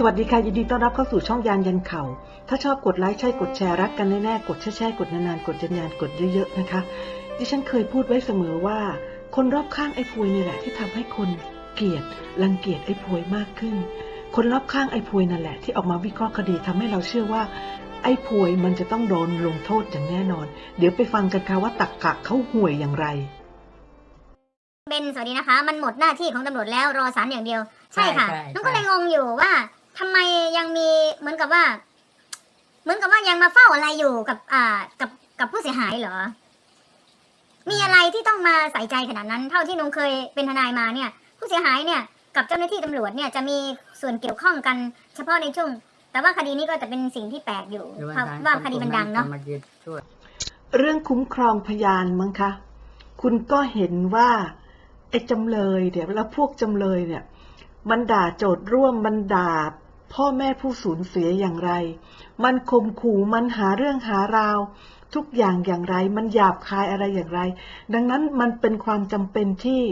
สวัสดีค่ะ ยินดีต้อนรับเข้าสู่ช่องยานยันเข่า ถ้าชอบกดไลค์ใช่กดแชร์รักกันแน่ๆกดแช่ๆกดนานๆกดยันๆกดเยอะๆนะคะ ดิฉันเคยพูดไว้เสมอว่า คนรอบข้างไอ้พวยนี่แหละที่ทำให้คนเกลียดรังเกียจไอ้พวยมากขึ้น คนรอบข้างไอ้พวยนั่นแหละที่ออกมาวิเคราะห์คดีทำให้เราเชื่อว่า ไอ้พวยมันจะต้องโดนลงโทษอย่างแน่นอน เดี๋ยวไปฟังกันค่ะว่าตักกะเขาห่วยอย่างไรเบนสวัสดีนะคะ มันหมดหน้าที่ของตำรวจแล้วรอศาลอย่างเดียว ใช่ค่ะใช่ใช่น้องก็เลยงงอยู่ว่า ทำไมยังมีเหมือนกับว่า เหมือนกับว่ายังมาเฝ้าอะไรอยู่กับอ่ากับกับผู้เสียหายเหรอ มีอะไรที่ต้องมาใส่ใจขนาดนั้น เท่าที่นุงเคยเป็นทนายมาเนี่ย ผู้เสียหายเนี่ย กับเจ้าหน้าที่ตำรวจเนี่ยจะมีส่วนเกี่ยวข้องกันเฉพาะในช่วง แต่ว่าคดีนี้ก็จะเป็นสิ่งที่แปลกอยู่หรือว่าเพราะทางว่าคดีมันดังเนาะทำมายืนช่วยเรื่องคุ้มครองพยานมั้งคะ คุณก็เห็นว่าไอ้จำเลยเนี่ยแล้วพวกจำเลยเนี่ย มันด่าโจทย์ร่วมมันด่า พ่อแม่ผู้สูญเสียอย่างไร มันข่มขู่มันหาเรื่องหาราว ทุกอย่างอย่างไร มันหยาบคายอะไรอย่างไร ดังนั้นมันเป็นความจำเป็นที่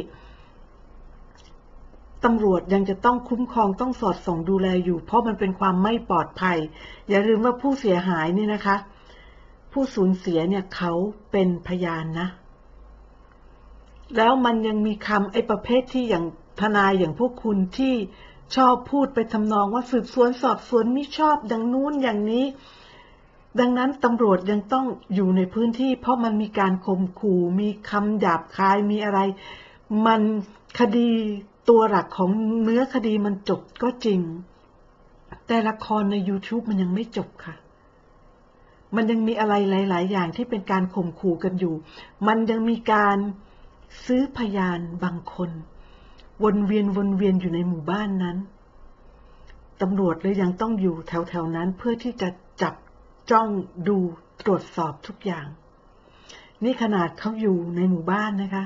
ตำรวจยังจะต้องคุ้มครองต้องสอดส่องดูแลอยู่ เพราะมันเป็นความไม่ปลอดภัย อย่าลืมว่าผู้เสียหายนี่นะคะ ผู้สูญเสียเนี่ยเขาเป็นพยานนะ แล้วมันยังมีคำไอ้ประเภทที่อย่างทนายอย่างพวกคุณที่ ชอบพูดไปทำนองว่าสืบสวนสอบสวนไม่ชอบดังนู้นอย่างนี้ ดังนั้นตำรวจยังต้องอยู่ในพื้นที่ เพราะมันมีการข่มขู่มีคำหยาบคายมีอะไร มันคดีตัวหลักของเนื้อคดีมันจบก็จริง แต่ละครใน YouTube มันยังไม่จบค่ะ มันยังมีอะไรหลาย ๆ อย่างที่เป็นการข่มขู่กันอยู่ มันยังมีการซื้อพยานบางคน วนเวียนวนเวียนอยู่ในหมู่บ้านนั้นตำรวจเลยยังต้องอยู่แถวๆนั้นเพื่อที่จะจับจ้องดูตรวจสอบทุกอย่าง นี่ขนาดเขาอยู่ในหมู่บ้านนะคะ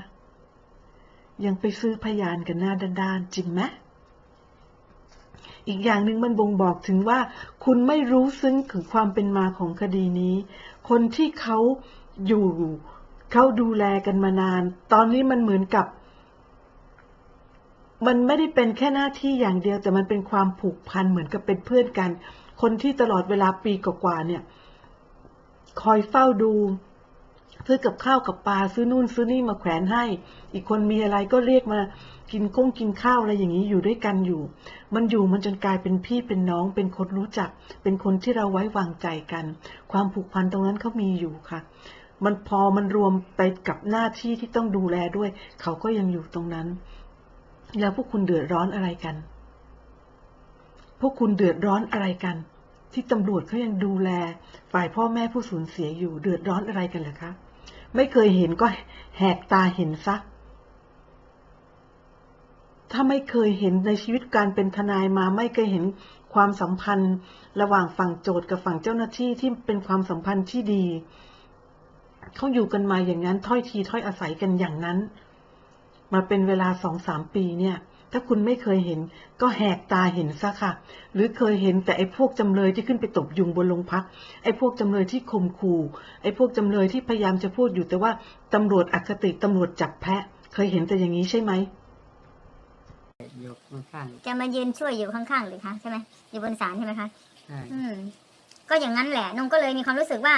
ยังไปซื้อพยานกันหน้าด้านๆจริงไหมอีกอย่างหนึ่งมันบ่งบอกถึงว่า คุณไม่รู้ซึ้งถึงความเป็นมาของคดีนี้ คนที่เขาอยู่เขาดูแลกันมานาน ตอนนี้มันเหมือนกับ มันไม่ได้เป็นแค่หน้าที่อย่างเดียว แต่มันเป็นความผูกพันเหมือนกับเป็นเพื่อนกัน คนที่ตลอดเวลาปีกว่าๆเนี่ย คอยเฝ้าดูซื้อกับข้าวกับปลาซื้อนู่นซื้อนี่มาแขวนให้ อีกคนมีอะไรก็เรียกมากินก้งกินข้าวอะไรอย่างนี้อยู่ด้วยกันอยู่ มันอยู่มันจนกลายเป็นพี่เป็นน้อง เป็นคนรู้จัก เป็นคนที่เราไว้วางใจกัน ความผูกพันตรงนั้นเขามีอยู่ค่ะ มันพอมันรวมไปกับหน้าที่ที่ต้องดูแลด้วย เขาก็ยังอยู่ตรงนั้น แล้วพวกคุณเดือดร้อนอะไรกัน พวกคุณเดือดร้อนอะไรกัน ที่ตำรวจเขายังดูแล ฝ่ายพ่อแม่ผู้สูญเสียอยู่เดือดร้อนอะไรกันเหรอคะ ไม่เคยเห็นก็แหกตาเห็นซะถ้าไม่เคยเห็นในชีวิตการเป็นทนายมาไม่เคยเห็นความสัมพันธ์ ระหว่างฝั่งโจทย์กับฝั่งเจ้าหน้าที่ที่เป็นความสัมพันธ์ที่ดีเขาอยู่กันมาอย่างนั้นถ้อยทีถ้อยอาศัยกันอย่างนั้น มาเป็นเวลาสองสามปีเนี่ย ถ้าคุณไม่เคยเห็นก็แหกตาเห็นซะค่ะ หรือเคยเห็นแต่ไอ้พวกจำเลยที่ขึ้นไปตบยุงบนโรงพัก ไอ้พวกจำเลยที่ข่มขู่ไอ้พวกจำเลยที่พยายามจะพูดอยู่แต่ว่าตำรวจอคติตำรวจจับแพะ เคยเห็นแต่อย่างนี้ใช่ไหมยกข้างจะมายืนช่วยอยู่ข้างๆหรือคะใช่ไหมอยู่บนศาลใช่ไหมคะๆใช่อืมก็อย่างนั้นแหละนงก็เลยมีความรู้สึกว่า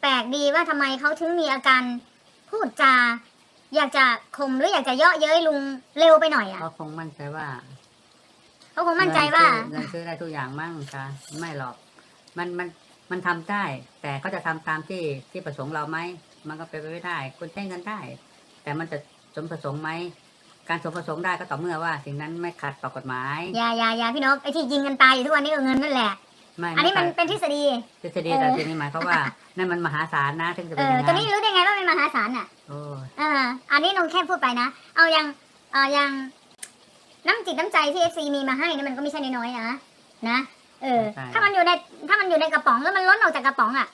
แปลกดีว่าทำไมเขาถึงมีอาการพูดจา อยากจะข่มหรืออยากจะเยาะเย้ยลุงเร็วไปหน่อยอะเขาคงมั่นใจว่าเขาคงมั่นใจว่าเงินซื้อได้ทุกอย่างมั่งค่ะไม่หรอก มันมันมันทำได้ แต่เขาจะทำตามที่ที่ประสงค์เราไหมมันก็เป็นไปไม่ได้คุณใช้เงินได้ แต่มันจะสมประสงค์ไหมการสมประสงค์ได้ก็ต่อเมื่อว่าสิ่งนั้นไม่ขัดต่อกฎหมายอย่าอย่าอย่าพี่นกไอ้ที่ยิงกันตายอยู่ทุกวันนี้ก็เงินนั่นแหละ ไม่อันนี้มันไขัดเป็นทฤษฎี ทฤษฎีแต่ทีนี้หมายความว่า นั่นมันมหาศาลนะถึงจะเอเป็นออย่างตอนนั้นี้นรู้ได้ไงว่าเป็นมหาศาลอะโอ้ยเอออันนี้นงแค่พูดไปนะ เอายังเออยังน้ำจิตน้ำใจที่เอฟซีมีมาให้นี่มันก็ไม่ใช่น้อยๆนะนะ เออ ถ้ามันอยู่ในถ้ามันอยู่ในกระป๋องแล้วมันล้นออกจากกระป๋องอะ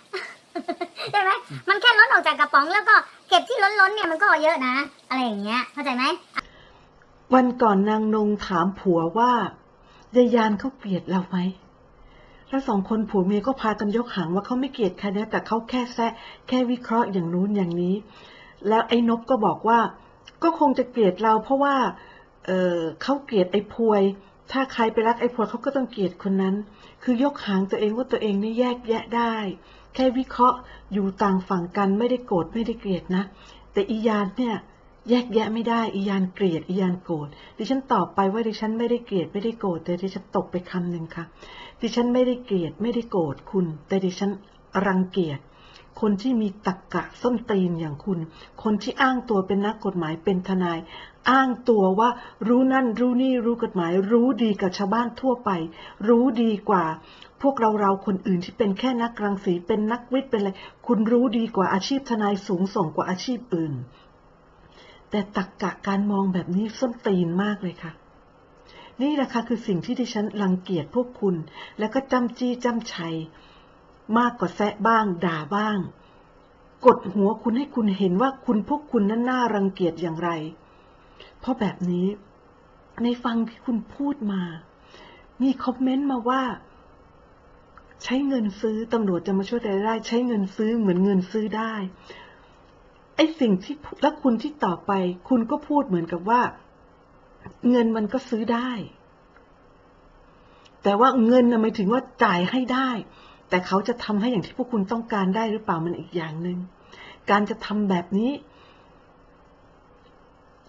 ใช่ไหมมันแค่ล้นออกจากกระป๋องแล้วก็เก็บที่ล้นๆเนี่ยมันก็เยอะนะ อะไรอย่างเงี้ย เข้าใจไหม วันก่อนนางนงถามผัวว่า ยายยานเขาเกลียดเราไหม แล้วสองคนผัวเมียก็พากันยกหางว่าเขาไม่เกลียดใครนะแต่เขาแค่แซะแค่วิเคราะห์อย่างนู้นอย่างนี้ แล้วไอ้นบก็บอกว่า ก็คงจะเกลียดเราเพราะว่าเเขาเกลียดไอ้พวย ถ้าใครไปรักไอ้พลเขาก็ต้องเกลียดคนนั้น คือยกหางตัวเองว่าตัวเองนี่แยกแยะได้ แค่วิเคราะห์อยู่ต่างฝั่งกันไม่ได้โกรธไม่ได้เกลียดนะ แต่อียานเนี่ยแยกแยะไม่ได้อียานเกลียดอียานโกรธดิฉันตอบไปว่าดิฉันไม่ได้เกลียดไม่ได้โกรธแต่ดิฉันตกไปคำหนึ่งค่ะ ดิฉันไม่ได้เกลียดไม่ได้โกรธคุณ แต่ดิฉันรังเกียจคนที่มีตรกกะส้นตีนอย่างคุณ คนที่อ้างตัวเป็นนักกฎหมายเป็นทนาย อ้างตัวว่ารู้นั่นรู้นี่รู้กฎหมาย รู้ดีกับชาวบ้านทั่วไป รู้ดีกว่า พวกเราเราคนอื่นที่เป็นแค่นักรังสีเป็นนักวิทย์เป็นอะไร คุณรู้ดีกว่าอาชีพทนายสูงส่งกว่าอาชีพอื่น แต่ตักกะการมองแบบนี้ส้นตีนมากเลยค่ะ นี่แหละค่ะคือสิ่งที่ดิฉันรังเกียจพวกคุณ แล้วก็จำจี้จำชัย มากกว่าแซะบ้าง ด่าบ้าง กดหัวคุณให้คุณเห็นว่าคุณพวกคุณนั้นน่ารังเกียจอย่างไร เพราะแบบนี้ ในฟังที่คุณพูดมา มีคอมเมนต์มาว่า ใช้เงินซื้อตำรวจจะมาช่วยอะไรได้ ใช้เงินซื้อเหมือนเงินซื้อได้ไอ้สิ่งที่และคุณที่ต่อไป คุณก็พูดเหมือนกับว่า เงินมันก็ซื้อได้ แต่ว่าเงินนะหมายถึงว่าจ่ายให้ได้ แต่เขาจะทำให้อย่างที่พวกคุณต้องการได้หรือเปล่ามันอีกอย่างหนึ่งการจะทำแบบนี้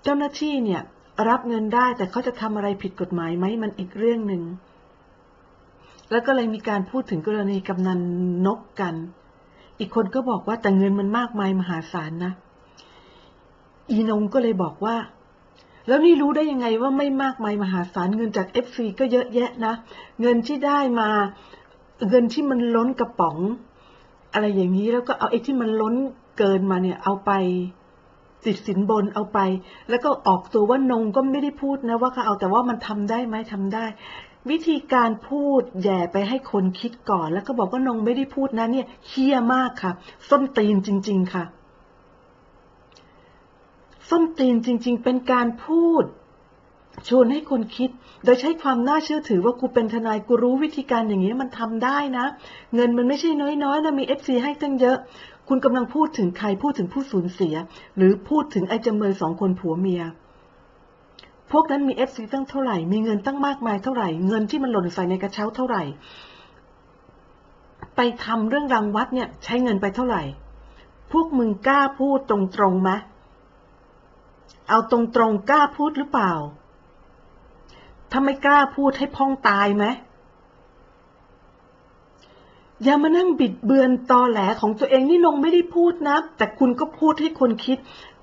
เจ้าหน้าที่เนี่ย รับเงินได้แต่เขาจะทำอะไรผิดกฎหมายไหมมันอีกเรื่องหนึ่งแล้วก็เลยมีการพูดถึงกรณีกำนันนกกัน อีกคนก็บอกว่าแต่เงินมันมากมายมหาศาลนะ อีนงก็เลยบอกว่า แล้วนี่รู้ได้ยังไงว่าไม่มากมายมหาศาลเงินจากเอฟซีก็เยอะแยะนะ เงินที่ได้มา เงินที่มันล้นกระป๋อง อะไรอย่างนี้แล้วก็เอาไอ้ที่มันล้นเกินมาเนี่ย เอาไปติดสินบนเอาไป แล้วก็ออกตัวว่านงก็ไม่ได้พูดนะว่าเขาเอาแต่ว่ามันทำได้ไหมทำได้ วิธีการพูดแย่ไปให้คนคิดก่อน แล้วก็บอกว่านงไม่ได้พูดนะเนี่ยเฮี้ยมากค่ะส้นตีนจริง ๆ ค่ะ ส้นตีนจริง ๆ เป็นการพูด ชวนให้คนคิด โดยใช้ความน่าเชื่อถือว่ากูเป็นทนายกูรู้วิธีการอย่างนี้มันทำได้นะ เงินมันไม่ใช่น้อยๆนะมีเอฟซีให้ตั้งเยอะ คุณกำลังพูดถึงใครพูดถึงผู้สูญเสีย หรือพูดถึงไอ้จำเลยสองคนผัวเมียพวกนั้นมีเอฟซีตั้งเท่าไหร่ มีเงินตั้งมากมายเท่าไหร่ เงินที่มันหล่นใส่ในกระเช้าเท่าไหร่ ไปทำเรื่องรังวัดเนี่ย ใช้เงินไปเท่าไหร่ พวกมึงกล้าพูดตรงๆไหม เอาตรงๆกล้าพูดหรือเปล่า ถ้าไม่กล้าพูดให้พ้องตายไหม อย่ามานั่งบิดเบือนตอแหลของตัวเองนี่นงไม่ได้พูดนะ แต่คุณก็พูดให้คนคิด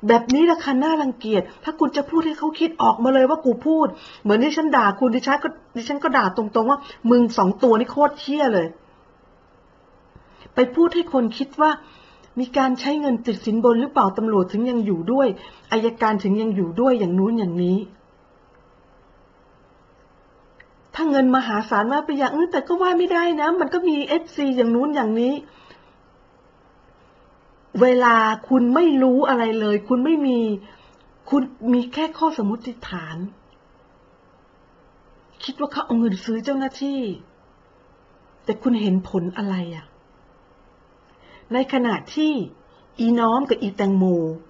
แบบนี้ราคาน่ารังเกียจ ถ้าคุณจะพูดให้เขาคิดออกมาเลยว่ากูพูด เหมือนที่ฉันด่าคุณดิฉันก็ดิฉันก็ด่าตรงๆว่า มึงสองตัวนี่โคตรเที่ยเลย ไปพูดให้คนคิดว่า มีการใช้เงินติดสินบนหรือเปล่าตำรวจถึงยังอยู่ด้วยอายการถึงยังอยู่ด้วยอย่างนู้นอย่างนี้ ถ้าเงินมหาศาลมากไปอย่างอื่นแต่ก็ว่าไม่ได้นะ มันก็มีเอฟซีอย่างนู้นอย่างนี้ เวลาคุณไม่รู้อะไรเลย คุณไม่มีคุณมีแค่ข้อสมมติฐาน คิดว่าเขาเอาเงินซื้อเจ้าหน้าที่ แต่คุณเห็นผลอะไรอะ ในขณะที่อีน้อมกับอีแตงโม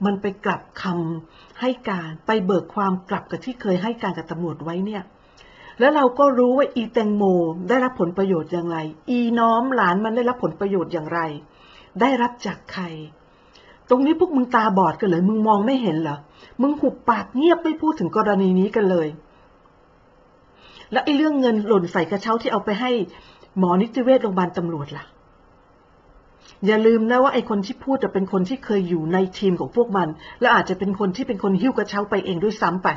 มันไปกลับคำให้การไปเบิกความกลับกับที่เคยให้การกับตำรวจไว้เนี่ยแล้วเราก็รู้ว่าอีแตงโมได้รับผลประโยชน์อย่างไร อีน้อมหลานมันได้รับผลประโยชน์อย่างไร ได้รับจากใคร ตรงนี้พวกมึงตาบอดกันเลยมึงมองไม่เห็นเหรอ มึงหุบปากเงียบไม่พูดถึงกรณีนี้กันเลย แล้วไอ้เรื่องเงินหล่นใส่กระเช้าที่เอาไปให้หมอนิติเวชโรงพยาบาลตำรวจล่ะ อย่าลืมนะว่าไอ้คนที่พูดจะเป็นคนที่เคยอยู่ในทีมของพวกมัน และอาจจะเป็นคนที่เป็นคนหิ้วกระเช้าไปเองด้วยซ้ำไป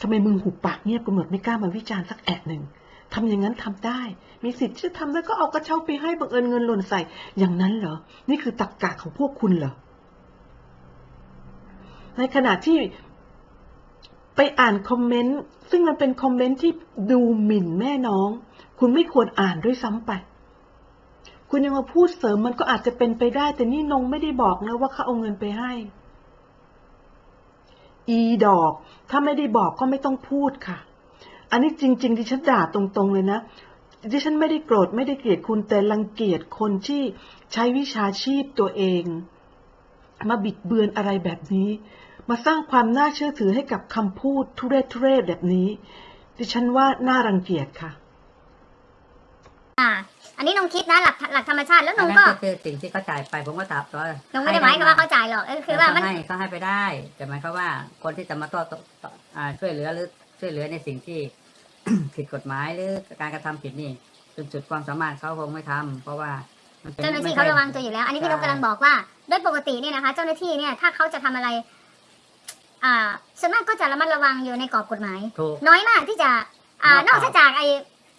ทำไมมึงหุบปากเงียบกันหมดไม่กล้ามาวิจารณ์สักแอะหนึ่งทำอย่างนั้นทำได้ มีสิทธิ์ที่จะทำแล้วก็เอากระเช้าไปให้บังเอิญเงินหล่นใส่ อย่างนั้นเหรอ นี่คือตรกกะของพวกคุณเหรอ ในขณะที่ไปอ่านคอมเมนต์ ซึ่งมันเป็นคอมเมนต์ที่ดูหมิ่นแม่น้อง คุณไม่ควรอ่านด้วยซ้ำไป คุณยังมาพูดเสริมมันก็อาจจะเป็นไปได้ แต่นี่นงไม่ได้บอกนะว่าเขาเอาเงินไปให้ อีดอก ถ้าไม่ได้บอกก็ไม่ต้องพูดค่ะ อันนี้จริง ๆ ดิฉันด่าตรง ๆ เลยนะ ดิฉันไม่ได้โกรธไม่ได้เกลียดคุณแต่รังเกียจคนที่ใช้วิชาชีพตัวเอง มาบิดเบือนอะไรแบบนี้ มาสร้างความน่าเชื่อถือให้กับคำพูดทุเรศทุเรศแบบนี้ ดิฉันว่าน่ารังเกียจค่ะ อ่าอันนี้นงคิดนะหลักหลักธรรมชาติแล้วนอันงนั้นก็ก็คือสิ่งที่เขาจ่ายไปผมก็ตอบตัวนงไม่ได้หมายความว่าเขาจ่ายหรอกเออคือว่ามันเขาให้เขาให้ไปได้ แต่หมายความว่าคนที่จะมาต่อต่อต่ออ่าช่วยเหลือหรือช่วยเหลือในสิ่งที่ผิดกฎหมายหรือการกระทำผิดนี่จนสุดความสามารถเขาคงไม่ทำเพราะว่ามันเป็นเจ้าหน้าที่ไม่เขาใช่ระวังตัวอยู่แล้ว อันนี้พี่นกใช่กำลังบอกว่าโดยปกติเนี่ยนะคะ เจ้าหน้าที่เนี่ยถ้าเขาจะทำอะไร อ่าส่วนมากก็จะระมัดระวังอยู่ในกรอบกฎหมายถูกน้อยมากที่จะ อ่านนออกกจากไอ้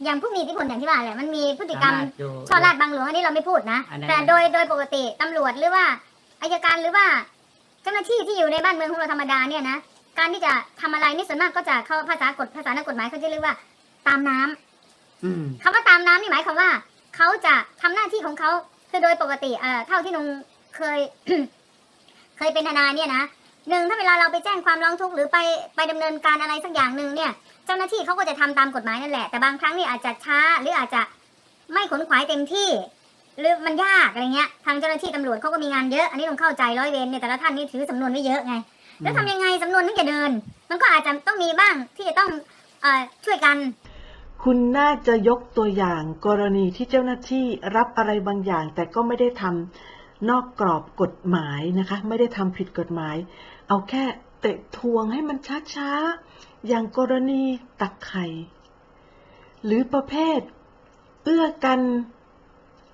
อย่างผู้มีอิทธิพลอย่างที่ว่าแหละมันมีพฤติกรรมสามารถอยู่ช่อราดบังหลวงอันนี้เราไม่พูดนะอันนั้นแต่โดยโดยปกติตำรวจหรือว่าอายการหรือว่า เจ้าหน้าที่ที่อยู่ในบ้านเมืองของเราธรรมดาเนี่ยนะการที่จะทำอะไรนี่ส่วนมากก็จะเข้าภาษากฎภาษานักกฎหมายเขาจะเรียกว่า ตามน้ำอืมคำว่าตามน้ำนี่หมายความว่าเขาจะทำหน้าที่ของเขาคือโดยปกติเอ่อเท่าที่นงเคย เคยเป็นทนายเนี่ยนะ หนึ่งถ้าเวลาเราไปแจ้งความร้องทุกข์หรือไปไปดำเนินการอะไรสักอย่างหนึ่งเนี่ย เจ้าหน้าที่เขาก็จะทำตามกฎหมายนั่นแหละ แต่บางครั้งเนี่ยอาจจะช้าหรืออาจจะไม่ขนขวายเต็มที่ หรือมันยากอะไรเงี้ยทางเจ้าหน้าที่ตำรวจเขาก็มีงานเยอะอันนี้ต้องเข้าใจร้อยเวรเนี่ยแต่ละท่านนี่ถือสำนวนไม่เยอะไง แล้วทำยังไงสำนวนถึงจะเดิน มันก็อาจจะต้องมีบ้างที่จะต้องอช่วยกัน คุณน่าจะยกตัวอย่างกรณีที่เจ้าหน้าที่รับอะไรบางอย่างแต่ก็ไม่ได้ทำ นอกกรอบกฎหมายนะคะ ไม่ได้ทำผิดกฎหมาย เอาแค่เตะทวงให้มันช้าๆ อย่างกรณีตักไข่หรือประเภท เอื้อกัน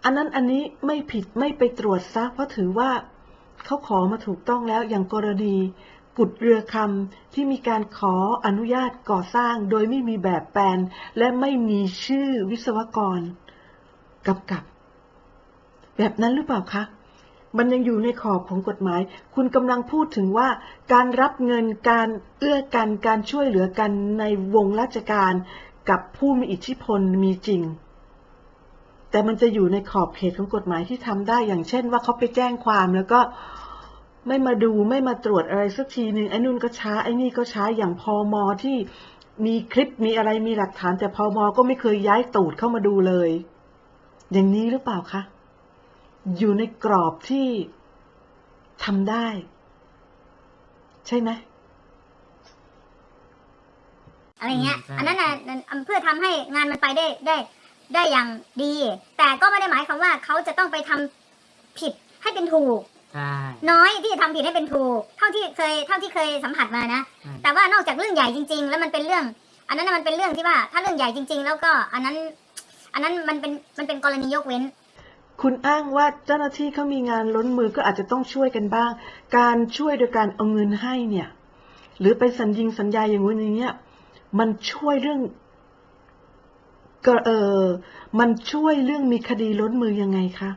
อันนั้นอันนี้ไม่ผิดไม่ไปตรวจซะเพราะถือว่าเขาขอมาถูกต้องแล้วอย่างกรณีกุดเรือคำที่มีการขออนุญาตก่อสร้างโดยไม่มีแบบแปลน และไม่มีชื่อวิศวกรกำกับ แบบนั้นหรือเปล่าคะ มันยังอยู่ในขอบของกฎหมาย คุณกำลังพูดถึงว่า การรับเงินการเอื้อกันการช่วยเหลือกันในวงราชการกับผู้มีอิทธิพลมีจริง แต่มันจะอยู่ในขอบเขตของกฎหมายที่ทำได้อย่างเช่นว่าเขาไปแจ้งความแล้วก็ไม่มาดูไม่มาตรวจอะไรสักทีหนึ่งไอ้นู่นก็ช้าไอ้นี่ก็ช้าอย่างพอมอที่มีคลิปมีอะไรมีหลักฐานแต่พอมอก็ไม่เคยย้ายตูดเข้ามาดูเลย อย่างนี้หรือเปล่าคะ อยู่ในกรอบที่ทำได้ ใช่ไหมอะไรเงี้ยอืมใช่อันนั้นน่ะนั่นเพื่อทำให้งานมันไปได้ได้ได้อย่างดี แต่ก็ไม่ได้หมายความว่าเขาจะต้องไปทำผิดให้เป็นถูกใช่น้อยที่จะทำผิดให้เป็นถูก เท่าที่เคยเท่าที่เคยสัมผัสมานะใช่แต่ว่านอกจากเรื่องใหญ่จริง ๆ แล้วมันเป็นเรื่อง อันนั้นน่ะมันเป็นเรื่องที่ว่า ถ้าเรื่องใหญ่จริง ๆ แล้วก็อันนั้น อันนั้นมันเป็นมันเป็นกรณียกเว้น คุณอ้างว่าเจ้าหน้าที่เขามีงานล้นมือก็อาจจะต้องช่วยกันบ้าง การช่วยโดยการเอาเงินให้เนี่ย หรือไปสัญญิงสัญญาอย่างนู้นอย่างเนี้ย มันช่วยเรื่องก็เออมันช่วยเรื่องมีคดีล้นมือยังไงคะ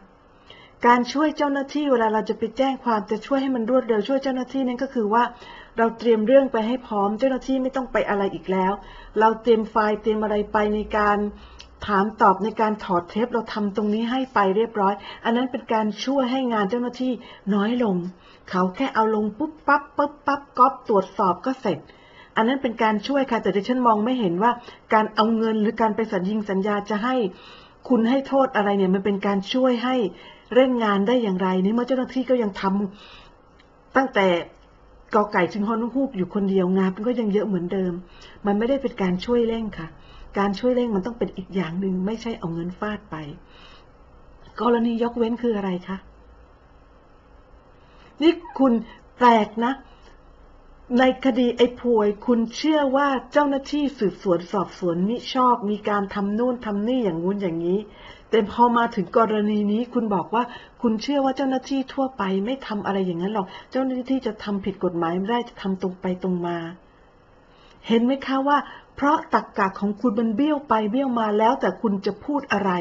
การช่วยเจ้าหน้าที่เวลาเราจะไปแจ้งความจะช่วยให้มันรวดเร็วช่วยเจ้าหน้าที่นั่นก็คือว่าเราเตรียมเรื่องไปให้พร้อม เจ้าหน้าที่ไม่ต้องไปอะไรอีกแล้ว เราเตรียมไฟล์เตรียมอะไรไปในการ ถามตอบในการถอดเทปเราทำตรงนี้ให้ไปเรียบร้อย อันนั้นเป็นการช่วยให้งานเจ้าหน้าที่น้อยลง เขาแค่เอาลงปุ๊บปั๊บปุ๊บปั๊บก๊อปตรวจสอบก็เสร็จ อันนั้นเป็นการช่วยค่ะ แต่ดิฉันมองไม่เห็นว่าการเอาเงินหรือการไปสัญญิงสัญญาจะให้คุณให้โทษอะไรเนี่ยมันเป็นการช่วยให้เร่งงานได้อย่างไรนี่เมื่อเจ้าหน้าที่ก็ยังทำตั้งแต่กอไก่ถึงฮอนฮูกอยู่คนเดียวงานมันก็ยังเยอะเหมือนเดิม มันไม่ได้เป็นการช่วยเร่งค่ะ การช่วยเร่งมันต้องเป็นอีกอย่างหนึ่งไม่ใช่เอาเงินฟาดไป กรณียกเว้นคืออะไรคะ นี่คุณแปลกนะ ในคดีไอ้พวย คุณเชื่อว่าเจ้าหน้าที่สืบสวนสอบสวนมิชอบมีการทำนู่นทำนี่อย่างงู้นอย่างนี้ แต่พอมาถึงกรณีนี้ คุณบอกว่า คุณเชื่อว่าเจ้าหน้าที่ทั่วไป ไม่ทำอะไรอย่างนั้นหรอก เจ้าหน้าที่จะทำผิดกฎหมายไม่ได้จะทำตรงไปตรงมา เห็นไหมคะว่า เพราะตักกะของคุณมันเบี้ยวไปเบี้ยวมาแล้วแต่คุณจะพูดอะไร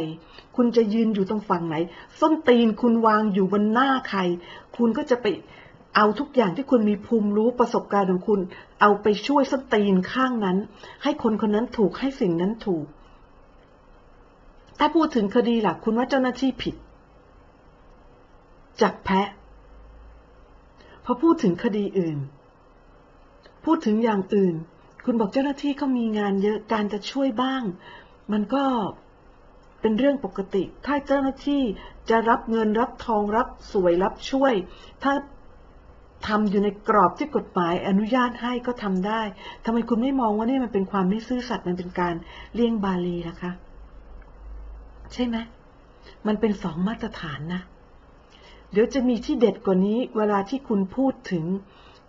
คุณจะยืนอยู่ตรงฝั่งไหน ส้นตีนคุณวางอยู่บนหน้าใคร คุณก็จะไปเอาทุกอย่างที่คุณมีภูมิรู้ประสบการณ์ของคุณ เอาไปช่วยส้นตีนข้างนั้น ให้คนคนนั้นถูกให้สิ่งนั้นถูก ถ้าพูดถึงคดีหลักคุณว่าเจ้าหน้าที่ผิด จับแพะ พอพูดถึงคดีอื่น พูดถึงอย่างอื่น คุณบอกเจ้าหน้าที่เขามีงานเยอะการจะช่วยบ้าง มันก็เป็นเรื่องปกติ ถ้าเจ้าหน้าที่จะรับเงินรับทองรับสวยรับช่วย ถ้าทำอยู่ในกรอบที่กฎหมายอนุญาตให้ก็ทำได้ทำไมคุณไม่มองว่านี่มันเป็นความไม่ซื่อสัตย์มันเป็นการเลี่ยงบาลีล่ะคะ ใช่ไหมมันเป็นสองมาตรฐานนะ เดี๋ยวจะมีที่เด็ดกว่านี้ เวลาที่คุณพูดถึง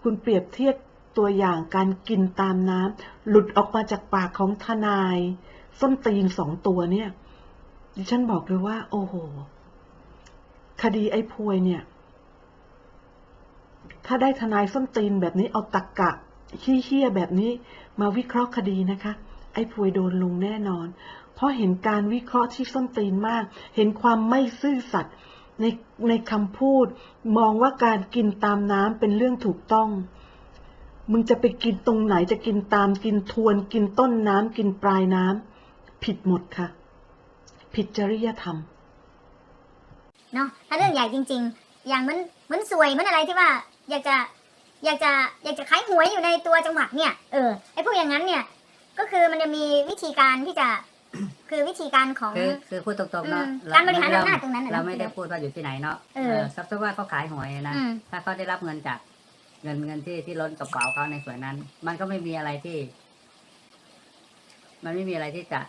คุณเปรียบเทียบ ตัวอย่างการกินตามน้ำหลุดออกมาจากปากของทนาย ส้นตีนสองตัวเนี่ย ดิฉันบอกเลยว่า โอ้โห คดีไอ้พวยเนี่ย ถ้าได้ทนายส้นตีนแบบนี้เอาตักกะเฮี้ยแบบนี้มาวิเคราะห์คดีนะคะ ไอ้พวยโดนลงแน่นอน เพราะเห็นการวิเคราะห์ที่ส้นตีนมาก เห็นความไม่ซื่อสัตย์ในในคำพูด มองว่าการกินตามน้ำเป็นเรื่องถูกต้อง มึงจะไปกินตรงไหนจะกินตามกินทวน กินต้นน้ำกินปลายน้ำผิดหมดค่ะ ผิดจริยธรรมเนาะถ้าเรื่องใหญ่จริง ๆ อย่างเหมันเหมันสวยเหมันอะไรที่ว่า อยากจะอยากจะอยากจะขายหวยอยู่ในตัวจังหวัดเนี่ยเออไอ้พวกอย่างนั้นเนี่ย ก็คือมันจะมีวิธีการที่จะคือวิธีการของคือคือพูดตรงๆเนาะอืมเการบริหารอำนาจตรงนั้นน่ะเราไม่ได้พูดว่าอยู่ที่ไหนเนาะเออซับซ้อนว่าเขาขายหวยนะอืมถ้าเขาได้รับเงินจาก เงินเงินที่ที่ล้นกระเป๋าเขาในส่วนนั้น มันก็ไม่มีอะไรที่ มันไม่มีอะไรที่จะ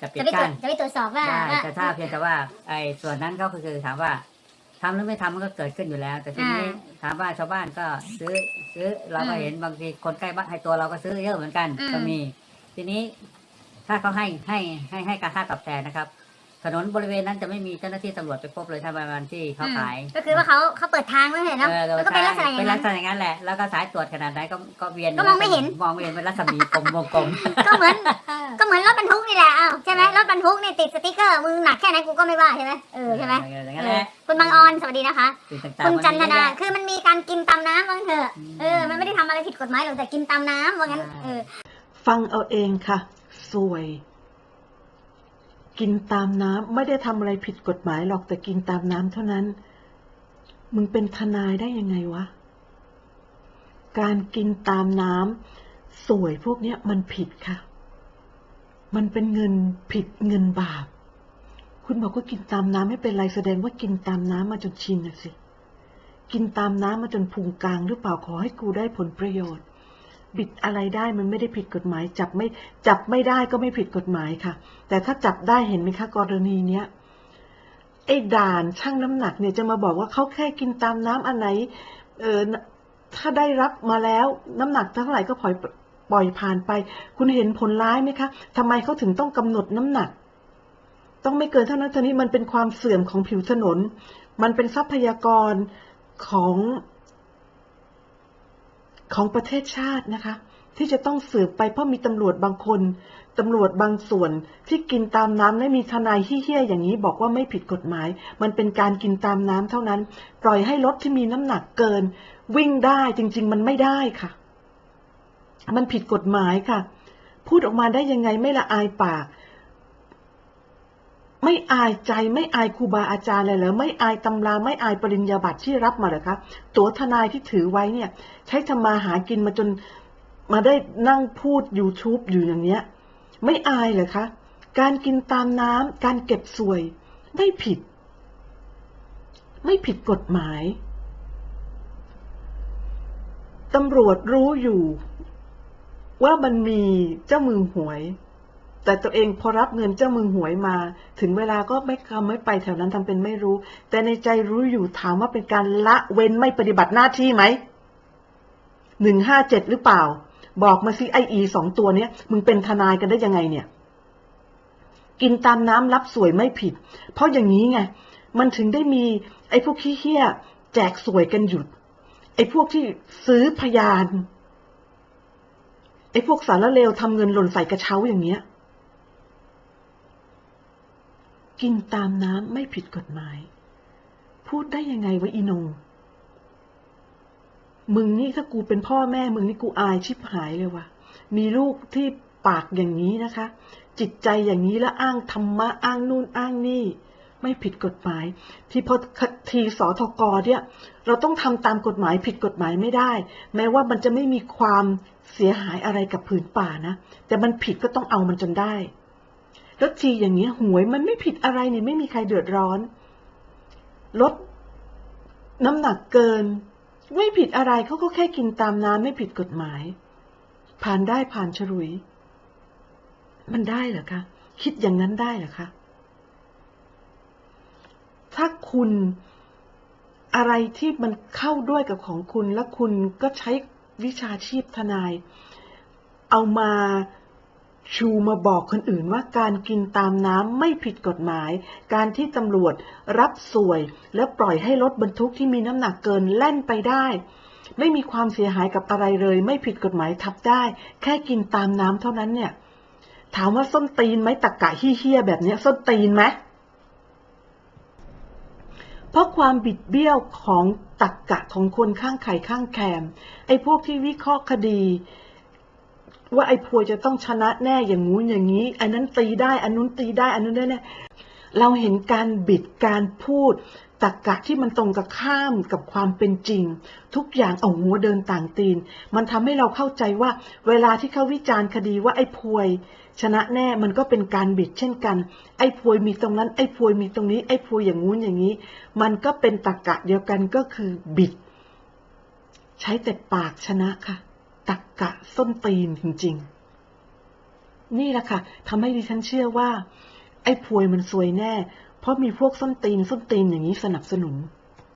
จะปิดจะไปตรกั้วนจจะไปตรวจสอบว่าได้ว่า แต่ถ้าเพียงแต่ว่า ไอ้ส่วนนั้นก็คือถามว่าทำหรือไม่ทำมันก็เกิดขึ้นอยู่แล้ว แต่ทีนี้อ่าถามว่าชาวบ้านก็ซื้อซื้อเราก็อืมเห็นบางทีคนใกล้บ้านให้ตัวเราก็ซื้อเยอะเหมือนกัน อืม ก็มี ทีนี้ถ้าเขาให้ให้ให้ให้การค่าตอบแทนนะครับ ถนนบริเวณนั้นจะไม่มีเจ้าหน้าที่ตำรวจไปพบเลยถ้าประมาณที่เขาขายอืมก็คือว่าเขาเขาเปิดทางไว้เลยเนาะเออแล้วก็เป็นลักษณะอย่าเป็นงลันั้กน ษณะอย่างนั้นแหละแล้วก็สายตรวจขนาดไหนก็ก็เวียนยู่ก็มองไม่เห็น มองไม่เห็นเป็นรัศมีกลมวงกลม ก็เหมือนก็เหมือนรถบรรทุกนี่แหละอ้าวใช่ไหมรถบรรทุกนี่ติดสติ๊กเกอร์มึงหนักแค่ไหนกูก็ไม่ว่าใช่ไหมเออใช่ไหมเอออย่างเอนั้นแหอละคุณบางออนสวัสดีนะคะ สิ่งต่างๆคุณมัจันทมีนาเยอะคือมันมีการกินตามน้ำว่างั้นเถอะอืมเออมันไม่ได้ทำอะไรผิดกฎหมายหรอกแต่กินตามน้ำว่างั้นใช่เออ ฟังเอาเองค่ะ สวย กินตามน้ำไม่ได้ทำอะไรผิดกฎหมายหรอกแต่กินตามน้ำเท่านั้น มึงเป็นทนายได้ยังไงวะ การกินตามน้ำสวยพวกเนี้ยมันผิดค่ะ มันเป็นเงินผิดเงินบาป คุณบอกว่ากินตามน้ำไม่เป็นไรแสดงว่ากินตามน้ำมาจนชินนะสิ กินตามน้ำมาจนพุงกลางหรือเปล่าขอให้กูได้ผลประโยชน์ บิดอะไรได้มันไม่ได้ผิดกฎหมาย จับไม่จับไม่ได้ก็ไม่ผิดกฎหมายค่ะ แต่ถ้าจับได้เห็นไหมคะกรณีเนี้ยไอ้ด่านช่างน้ำหนักเนี่ยจะมาบอกว่าเขาแค่กินตามน้ำอันไหนเออถ้าได้รับมาแล้วน้ำหนักเท่าไหร่ก็ปล่อยปล่อยผ่านไป คุณเห็นผลร้ายไหมคะทำไมเขาถึงต้องกำหนดน้ำหนัก ต้องไม่เกินเท่านั้นเท่านี้มันเป็นความเสื่อมของผิวถนน มันเป็นทรัพยากรของ ของประเทศชาตินะคะ ที่จะต้องสืบไปเพราะมีตำรวจบางคนตำรวจบางส่วนที่กินตามน้ำและมีทนายเฮี้ยๆอย่างนี้บอกว่าไม่ผิดกฎหมาย มันเป็นการกินตามน้ำเท่านั้น ปล่อยให้รถที่มีน้ำหนักเกิน วิ่งได้จริง ๆ มันไม่ได้ค่ะ มันผิดกฎหมายค่ะ พูดออกมาได้ยังไงไม่ละอายปาก ไม่อายใจไม่อายครูบาอาจารย์เลยเหรอไม่อายตำราไม่อายปริญญาบัตรที่รับมาเหรอคะตัวทนายที่ถือไว้เนี่ย ใช้ทำมาหากินมาจนมาได้นั่งพูด YouTube อยู่อย่างเนี้ย ไม่อายเหรอคะ การกินตามน้ำการเก็บสวย ไม่ผิด ไม่ผิดกฎหมายตำรวจรู้อยู่ ว่ามันมีเจ้ามือหวย แต่ตัวเองพอรับเงินเจ้ามือหวยมา ถึงเวลาก็ไม่คำไม่ไปแถวนั้นทำเป็นไม่รู้ แต่ในใจรู้อยู่ถามว่าเป็นการละเว้นไม่ปฏิบัติหน้าที่ไหมหนึ่งห้าเจ็ดหรือเปล่า บอกมาสิไออีสองตัวเนี้ยมึงเป็นทนายกันได้ยังไงเนี่ย กินตามน้ำรับสวยไม่ผิด เพราะอย่างนี้ไง มันถึงได้มี ไอ้พวกขี้เหี้ยแจกสวยกันหยุด ไอ้พวกที่ซื้อพยานไอ้พวกสารเลวทำเงินหล่นใส่กระเช้าอย่างเนี้ย กินตามน้ำไม่ผิดกฎหมาย พูดได้ยังไงวะอีนง มึงนี่ถ้ากูเป็นพ่อแม่ มึงนี่กูอายชิบหายเลยวะมีลูกที่ปากอย่างนี้นะคะ จิตใจอย่างนี้แล้วอ้างธรรมะอ้างนู่นอ้างนี่ ไม่ผิดกฎหมาย ที่พอทีสอทกเนี่ย เราต้องทำตามกฎหมายผิดกฎหมายไม่ได้ แม้ว่ามันจะไม่มีความเสียหายอะไรกับผืนป่านะ แต่มันผิดก็ต้องเอามันจนได้ แล้วทีอย่างเงี้ยหวยมันไม่ผิดอะไรเนี่ยไม่มีใครเดือดร้อน ลดน้ำหนักเกิน ไม่ผิดอะไรเขาก็แค่กินตามน้ำไม่ผิดกฎหมาย ผ่านได้ผ่านฉลุย มันได้เหรอคะ คิดอย่างนั้นได้เหรอคะถ้าคุณอะไรที่มันเข้าด้วยกับของคุณแล้วคุณก็ใช้วิชาชีพทนาย เอามา ชูมาบอกคนอื่นว่าการกินตามน้ำไม่ผิดกฎหมาย การที่ตำรวจรับสวยและปล่อยให้รถบรรทุกที่มีน้ำหนักเกินแล่นไปได้ ไม่มีความเสียหายกับอะไรเลย ไม่ผิดกฎหมายทับได้ แค่กินตามน้ำเท่านั้นเนี่ย ถามว่าส้นตีนไหมตะกกะเฮี้ยแบบนี้ส้นตีนไหมเพราะความบิดเบี้ยวของตักกะของคนข้างไข่ข้างแคมไอ้พวกที่วิเคราะห์คดี ว่าไอ้พวยจะต้องชนะแน่อย่างงู้นอย่างนี้ อันนั้นตีได้ อันนู้นตีได้ อันนู้นได้แน่เราเห็นการบิดการพูดตักกะที่มันตรงกับข้ามกับความเป็นจริง ทุกอย่างเอาหัวเดินต่างตีน มันทำให้เราเข้าใจว่า เวลาที่เขาวิจารณ์คดีว่าไอ้พวย ชนะแน่มันก็เป็นการบิดเช่นกัน ไอ้พวยมีตรงนั้นไอ้พวยมีตรงนี้ไอ้พวยอย่างงู้นอย่างนี้ มันก็เป็นตรกกะเดียวกันก็คือบิด ใช้แต่ปากชนะค่ะ ตักกะส้นตีนจริง ๆ นี่แหละค่ะทำให้ดิฉันเชื่อว่า ไอ้พวยมันซวยแน่ เพราะมีพวกส้นตีนส้นตีนอย่างนี้สนับสนุน